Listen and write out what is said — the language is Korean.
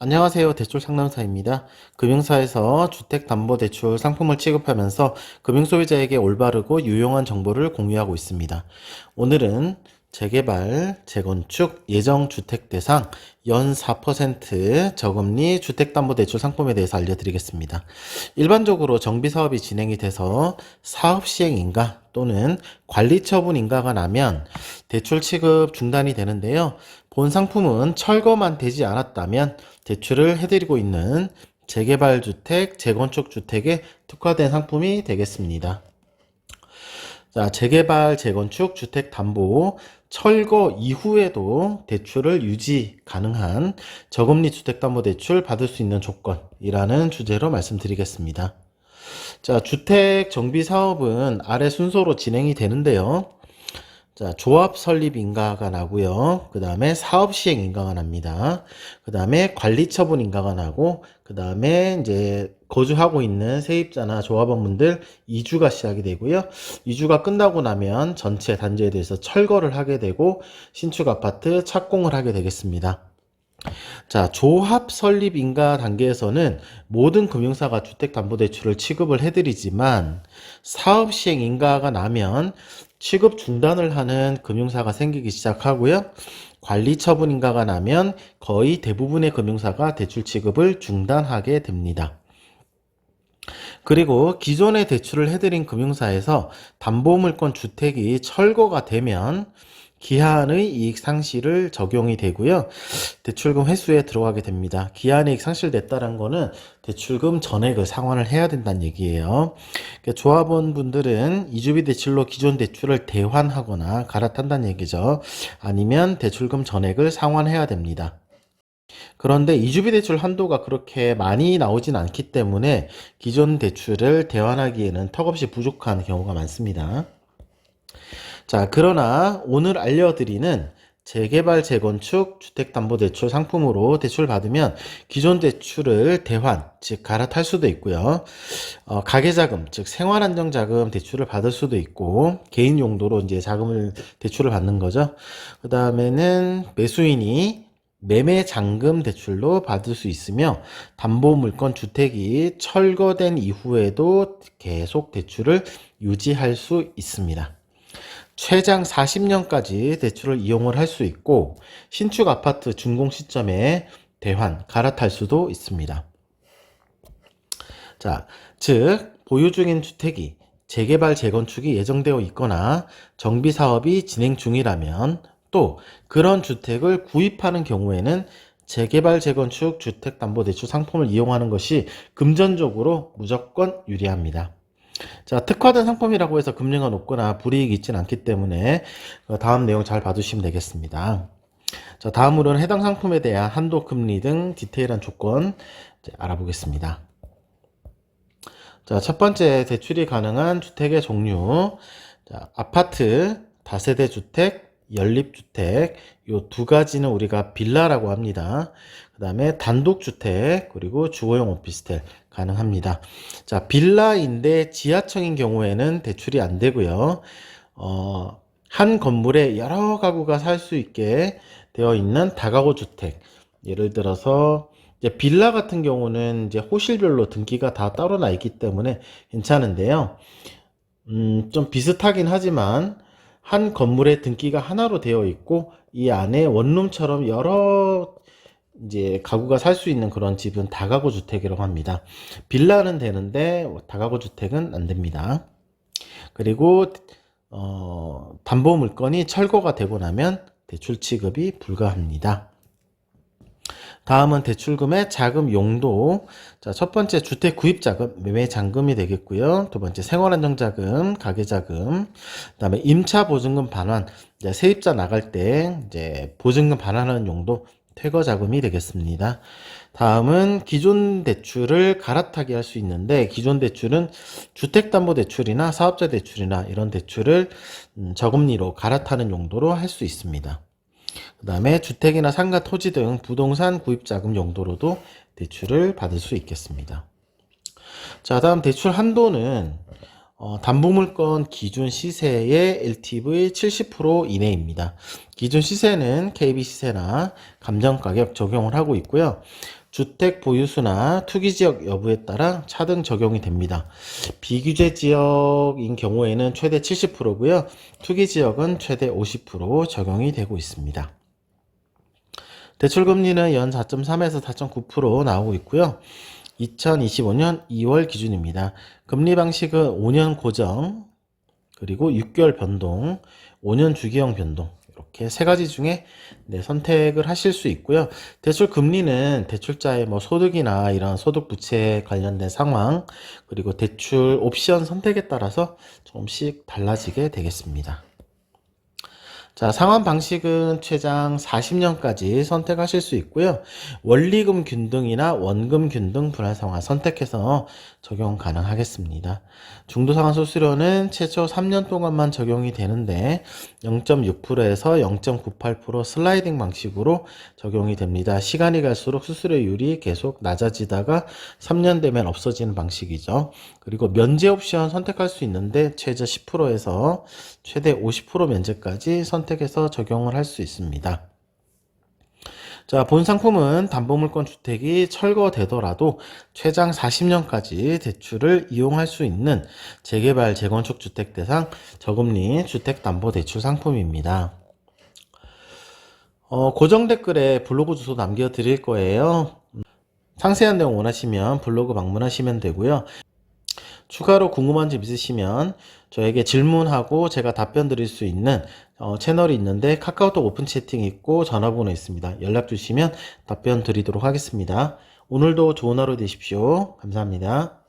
안녕하세요. 대출 상담사입니다. 금융사에서 주택담보대출 상품을 취급하면서 금융소비자에게 올바르고 유용한 정보를 공유하고 있습니다. 오늘은 재개발, 재건축, 예정주택 대상 연 4% 저금리 주택담보대출 상품에 대해서 알려드리겠습니다. 일반적으로 정비사업이 진행이 돼서 사업 시행 인가 또는 관리 처분 인가가 나면 대출 취급 중단이 되는데요. 본 상품은 철거만 되지 않았다면 대출을 해드리고 있는 재개발 주택, 재건축 주택에 특화된 상품이 되겠습니다. 자, 재개발, 재건축, 주택 담보, 철거 이후에도 대출을 유지 가능한 저금리 주택담보대출 받을 수 있는 조건이라는 주제로 말씀드리겠습니다. 자, 주택 정비 사업은 아래 순서로 진행이 되는데요. 자, 조합 설립 인가가 나고요. 그 다음에 사업 시행 인가가 납니다. 그 다음에 관리 처분 인가가 나고, 그 다음에 이제 거주하고 있는 세입자나 조합원분들 이주가 시작이 되고요. 이주가 끝나고 나면 전체 단지에 대해서 철거를 하게 되고, 신축 아파트 착공을 하게 되겠습니다. 자, 조합 설립 인가 단계에서는 모든 금융사가 주택담보대출을 취급을 해드리지만 사업 시행 인가가 나면 취급 중단을 하는 금융사가 생기기 시작하고요. 관리 처분 인가가 나면 거의 대부분의 금융사가 대출 취급을 중단하게 됩니다. 그리고 기존에 대출을 해드린 금융사에서 담보물건 주택이 철거가 되면 기한의 이익 상실을 적용이 되고요. 대출금 회수에 들어가게 됩니다. 기한의 이익 상실됐다는 거는 대출금 전액을 상환을 해야 된다는 얘기예요. 그러니까 조합원 분들은 이주비 대출로 기존 대출을 대환하거나 갈아탄다는 얘기죠. 아니면 대출금 전액을 상환해야 됩니다. 그런데 이주비 대출 한도가 그렇게 많이 나오진 않기 때문에 기존 대출을 대환하기에는 턱없이 부족한 경우가 많습니다. 자, 그러나 오늘 알려드리는 재개발, 재건축, 주택담보대출 상품으로 대출 받으면 기존 대출을 대환, 즉 갈아탈 수도 있고요. 어, 가계자금, 즉 생활안정자금 대출을 받을 수도 있고 개인 용도로 이제 자금을 대출을 받는 거죠. 그 다음에는 매수인이 매매 잔금 대출로 받을 수 있으며 담보 물건 주택이 철거된 이후에도 계속 대출을 유지할 수 있습니다. 최장 40년까지 대출을 이용을 할 수 있고 신축 아파트 준공 시점에 대환, 갈아탈 수도 있습니다. 자, 즉 보유 중인 주택이 재개발, 재건축이 예정되어 있거나 정비 사업이 진행 중이라면 또 그런 주택을 구입하는 경우에는 재개발, 재건축, 주택담보대출 상품을 이용하는 것이 금전적으로 무조건 유리합니다. 자, 특화된 상품이라고 해서 금리가 높거나 불이익이 있진 않기 때문에 어, 다음 내용 잘 봐주시면 되겠습니다. 자, 다음으로는 해당 상품에 대한 한도 금리 등 디테일한 조건 알아보겠습니다. 자, 첫 번째 대출이 가능한 주택의 종류. 자, 아파트, 다세대 주택, 연립주택, 요 두 가지는 우리가 빌라라고 합니다. 그 다음에 단독주택, 그리고 주거용 오피스텔 가능합니다. 자, 빌라인데 지하층인 경우에는 대출이 안 되고요. 어, 한 건물에 여러 가구가 살 수 있게 되어 있는 다가구 주택. 예를 들어서 이제 빌라 같은 경우는 이제 호실별로 등기가 다 따로 나 있기 때문에 괜찮은데요. 음, 좀 비슷하긴 하지만 한 건물의 등기가 하나로 되어 있고 이 안에 원룸처럼 여러 이제 가구가 살 수 있는 그런 집은 다가구 주택이라고 합니다. 빌라는 되는데 다가구 주택은 안 됩니다. 그리고 어, 담보 물건이 철거가 되고 나면 대출 취급이 불가합니다. 다음은 대출금의 자금 용도. 자, 첫 번째 주택 구입 자금, 매매 잔금이 되겠고요. 두 번째 생활 안정 자금, 가계 자금. 그다음에 임차 보증금 반환. 이제 세입자 나갈 때 이제 보증금 반환하는 용도 퇴거 자금이 되겠습니다. 다음은 기존 대출을 갈아타게 할수 있는데 기존 대출은 주택담보대출이나 사업자 대출이나 이런 대출을 음, 저금리로 갈아타는 용도로 할 수 있습니다. 그 다음에 주택이나 상가 토지 등 부동산 구입 자금 용도로도 대출을 받을 수 있겠습니다. 자, 다음 대출 한도는 어, 담보물건 기준 시세의 LTV 70% 이내입니다. 기준 시세는 KB 시세나 감정가격 적용을 하고 있고요. 주택 보유수나 투기 지역 여부에 따라 차등 적용이 됩니다. 비규제 지역인 경우에는 최대 70%고요. 투기 지역은 최대 50% 적용이 되고 있습니다. 대출 금리는 연 4.3에서 4.9% 나오고 있고요. 2025년 2월 기준입니다. 금리 방식은 5년 고정, 그리고 6개월 변동, 5년 주기형 변동 이렇게 세 가지 중에 네, 선택을 하실 수 있고요. 대출 금리는 대출자의 뭐 소득이나 이런 소득 부채 관련된 상황 그리고 대출 옵션 선택에 따라서 조금씩 달라지게 되겠습니다. 자, 상환 방식은 최장 40년까지 선택하실 수 있고요. 원리금 균등이나 원금 균등 분할상환 선택해서 적용 가능하겠습니다. 중도 상환 수수료는 최초 3년 동안만 적용이 되는데 0.6%에서 0.98% 슬라이딩 방식으로 적용이 됩니다. 시간이 갈수록 수수료율이 계속 낮아지다가 3년 되면 없어지는 방식이죠. 그리고 면제 옵션 선택할 수 있는데 최저 10%에서 최대 50% 면제까지 선택해서 적용을 할 수 있습니다. 자, 본 상품은 담보물권 주택이 철거되더라도 최장 40년까지 대출을 이용할 수 있는 재개발 재건축 주택 대상 저금리 주택담보대출 상품입니다. 어, 고정 댓글에 블로그 주소 남겨 드릴 거예요. 상세한 내용 원하시면 블로그 방문하시면 되고요. 추가로 궁금한 점 있으시면 저에게 질문하고 제가 답변 드릴 수 있는 어, 채널이 있는데 카카오톡 오픈 채팅 있고 전화번호 있습니다. 연락 주시면 답변 드리도록 하겠습니다. 오늘도 좋은 하루 되십시오. 감사합니다.